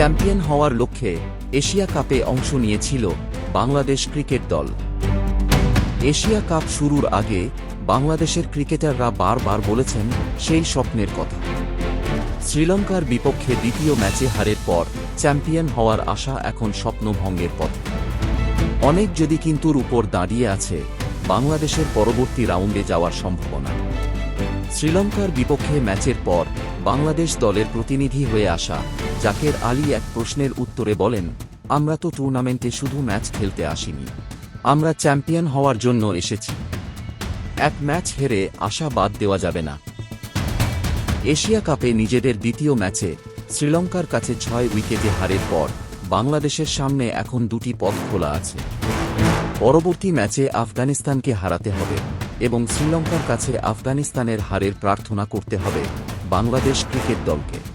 Champion হওয়ার লক্ষ্যে Asia কাপে অংশ নিয়েছিল বাংলাদেশ ক্রিকেট দল। এশিয়া কাপ শুরুর আগে বাংলাদেশের ক্রিকেটাররা বারবার বলেছেন সেই স্বপ্নের কথা। শ্রীলঙ্কার বিপক্ষে দ্বিতীয় ম্যাচে হারের পর চ্যাম্পিয়ন হওয়ার আশা এখন স্বপ্নভঙ্গের পথে। অনেক যদি কিন্তুর উপর দাঁড়িয়ে আছে, বাংলাদেশের পরবর্তী রাউন্ডে যাওয়ার সম্ভাবনা। শ্রীলঙ্কার বিপক্ষে ম্যাচের পর বাংলাদেশ দলের প্রতিনিধি হয়ে আসা জাকের আলী এক প্রশ্নের উত্তরে বলেন, আমরা তো টুর্নামেন্টে শুধু ম্যাচ খেলতে আসিনি। আমরা চ্যাম্পিয়ন হওয়ার জন্য এসেছি। এক ম্যাচ হেরে আশা বাদ দেওয়া যাবে না। এশিয়া কাপে নিজেদের দ্বিতীয় ম্যাচে শ্রীলঙ্কার কাছে ছয় উইকেটে হারের পর বাংলাদেশের সামনে এখন দুটি পথ খোলা আছে। পরবর্তী ম্যাচে আফগানিস্তানকে হারাতে হবে। এবং শ্রীলঙ্কার কাছে আফগানিস্তানের হারের প্রার্থনা করতে হবে বাংলাদেশ ক্রিকেট দলকে।